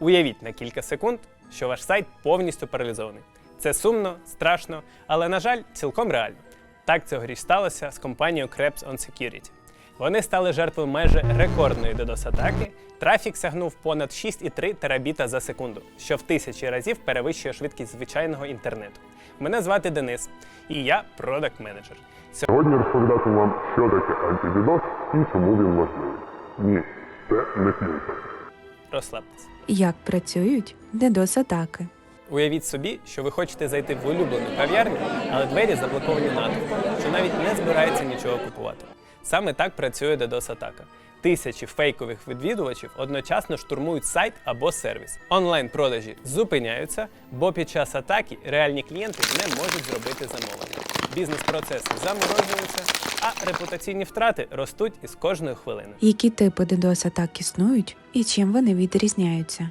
Уявіть на кілька секунд, що ваш сайт повністю паралізований. Це сумно, страшно, але, на жаль, цілком реально. Так цьогоріч сталося з компанією Krebs on Security. Вони стали жертвою майже рекордної DDoS-атаки. Трафік сягнув понад 6,3 терабіта за секунду, що в тисячі разів перевищує швидкість звичайного інтернету. Мене звати Денис, і я продакт менеджер Сьогодні розповідатиму вам, що таке антидідос і чому він важливий. Ні, це не книжка. Розслабтесь. Як працюють DDoS-атаки? Уявіть собі, що ви хочете зайти в улюблену кав'ярню, але двері заблоковані натовпом, що навіть не збирається нічого купувати. Саме так працює DDoS-атака. Тисячі фейкових відвідувачів одночасно штурмують сайт або сервіс. Онлайн-продажі зупиняються, бо під час атаки реальні клієнти не можуть зробити замовлення. Бізнес-процеси заморожуються, а репутаційні втрати ростуть із кожною хвилиною. Які типи DDoS-атак існують і чим вони відрізняються?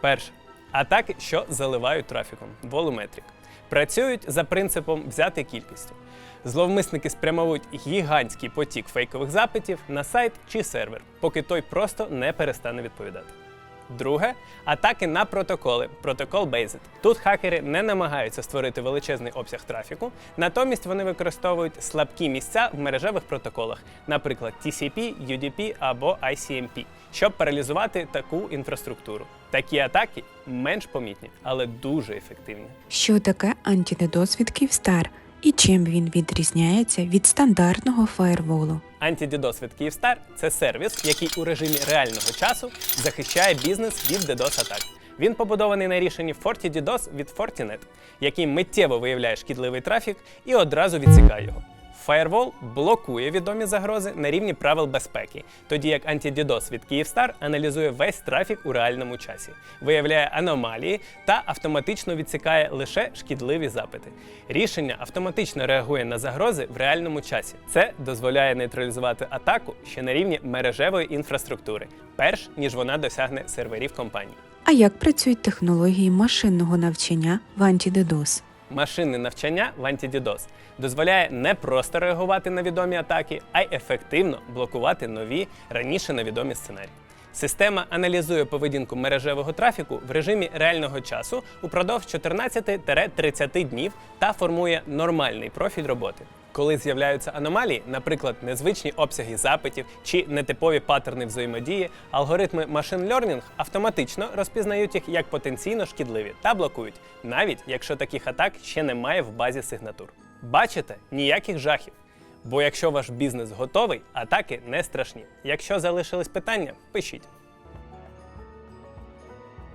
Перше. Атаки, що заливають трафіком волуметрік. Працюють за принципом взяти кількістю. Зловмисники спрямовують гігантський потік фейкових запитів на сайт чи сервер, поки той просто не перестане відповідати. Друге атаки на протоколи, протокол Based. Тут хакери не намагаються створити величезний обсяг трафіку, натомість вони використовують слабкі місця в мережевих протоколах, наприклад, TCP, UDP або ICMP, щоб паралізувати таку інфраструктуру. Такі атаки менш помітні, але дуже ефективні. Що таке антидедос від Київстар і чим він відрізняється від стандартного фаєрволу? Антидідос від Київстар це сервіс, який у режимі реального часу захищає бізнес від DDoS атак. Він побудований на рішенні FortiDDoS від Fortinet, який миттєво виявляє шкідливий трафік і одразу відсікає його. Firewall блокує відомі загрози на рівні правил безпеки, тоді як антидідос від Київстар аналізує весь трафік у реальному часі, виявляє аномалії та автоматично відсікає лише шкідливі запити. Рішення автоматично реагує на загрози в реальному часі. Це дозволяє нейтралізувати атаку ще на рівні мережевої інфраструктури, перш ніж вона досягне серверів компанії. А як працюють технології машинного навчання в антидедос? Машинне навчання в антидідос дозволяє не просто реагувати на відомі атаки, а й ефективно блокувати нові раніше невідомі сценарії. Система аналізує поведінку мережевого трафіку в режимі реального часу упродовж 14-30 днів та формує нормальний профіль роботи. Коли з'являються аномалії, наприклад, незвичні обсяги запитів чи нетипові паттерни взаємодії, алгоритми Machine Learning автоматично розпізнають їх як потенційно шкідливі та блокують, навіть якщо таких атак ще немає в базі сигнатур. Бачите, ніяких жахів. Бо якщо ваш бізнес готовий, атаки не страшні. Якщо залишились питання, пишіть.